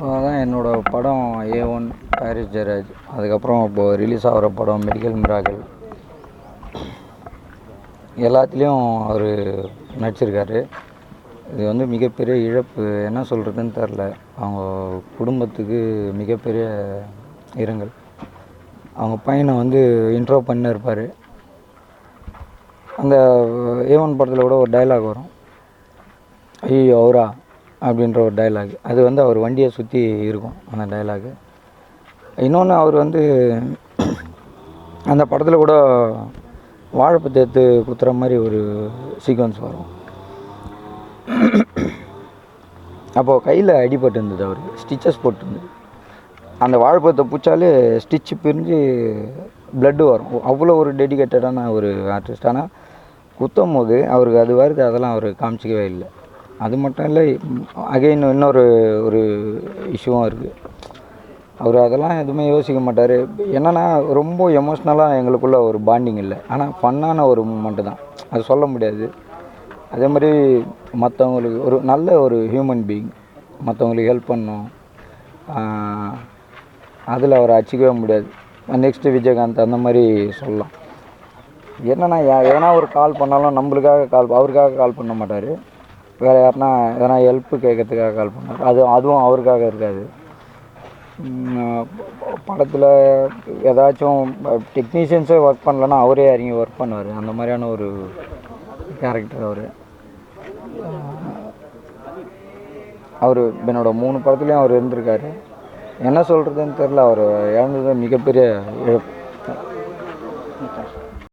என்னோட படம் ஏ one Paris Jayaraj. அதுக்கப்புறம் இப்போது ரிலீஸ் ஆகிற படம் மெடிக்கல் மிராக்கள் எல்லாத்துலேயும் அவர் நடிச்சிருக்காரு. இது வந்து மிகப்பெரிய இழப்பு. என்ன சொல்கிறதுன்னு தெரில அவங்க குடும்பத்துக்கு மிகப்பெரிய இரங்கல். அவங்க பையனை வந்து இன்ட்ரோ பண்ணிருப்பார். அந்த ஏ ஒன் படத்தில் கூட ஒரு டைலாக் வரும். ஐயோ அவரா? அப்படின்ற ஒரு டைலாக் அது வந்து அவர் வண்டியை சுற்றி இருக்கும் அந்த டைலாகு இன்னொன்று அவர் வந்து அந்த படத்தில் கூட வாழைப்பு தேத்து குத்துற மாதிரி ஒரு சீக்வன்ஸ் வரும். அப்போது கையில் அடிபட்டு இருந்தது அவருக்கு ஸ்டிச்சஸ் போட்டுருந்து அந்த வாழைப்பழத்தை பூச்சாலே ஸ்டிச்சு பிரிஞ்சு ப்ளட்டு வரும். அவ்வளோ ஒரு டெடிகேட்டடான ஒரு ஆர்டிஸ்ட் ஆனால் குத்தும் போது அவருக்கு அது வருது அதெல்லாம் அவர் காமிச்சிக்கவே இல்லை. அது மட்டும் இல்லை அகைன் இன்னொரு ஒரு இஷ்யூவும் இருக்குது அவர் அதெல்லாம் எதுவுமே யோசிக்க மாட்டார். என்னென்னா ரொம்ப எமோஷ்னலாக எங்களுக்குள்ள ஒரு பாண்டிங் இல்லை. ஆனால் ஃபன்னான ஒரு மூமெண்ட்டு தான். அது சொல்ல முடியாது. அதே மாதிரி மற்றவங்களுக்கு ஒரு நல்ல ஒரு ஹியூமன் பீயிங் மற்றவங்களுக்கு ஹெல்ப் பண்ணும். அதில் அவரை அச்சிக்கவே முடியாது. நெக்ஸ்ட்டு விஜயகாந்த் அந்த மாதிரி சொல்லலாம். என்னென்னா எதனா ஒரு கால் பண்ணாலும் நம்மளுக்காக கால் அவருக்காக கால் பண்ண மாட்டார். வேறு யாருனா எதனா ஹெல்ப்பு கேட்கறதுக்காக கால் பண்ணார். அது அதுவும் அவருக்காக இருக்காது. படத்தில் ஏதாச்சும் டெக்னீஷியன்ஸே ஒர்க் பண்ணலன்னா அவரே இறங்கி ஒர்க் பண்ணுவார். அந்த மாதிரியான ஒரு கேரக்டர் அவர். அவர் என்னோட மூணு படத்துலேயும் அவர் இருந்திருக்காரு. என்ன சொல்கிறதுன்னு தெரில அவர் இழந்தது மிகப்பெரிய இழப்பு.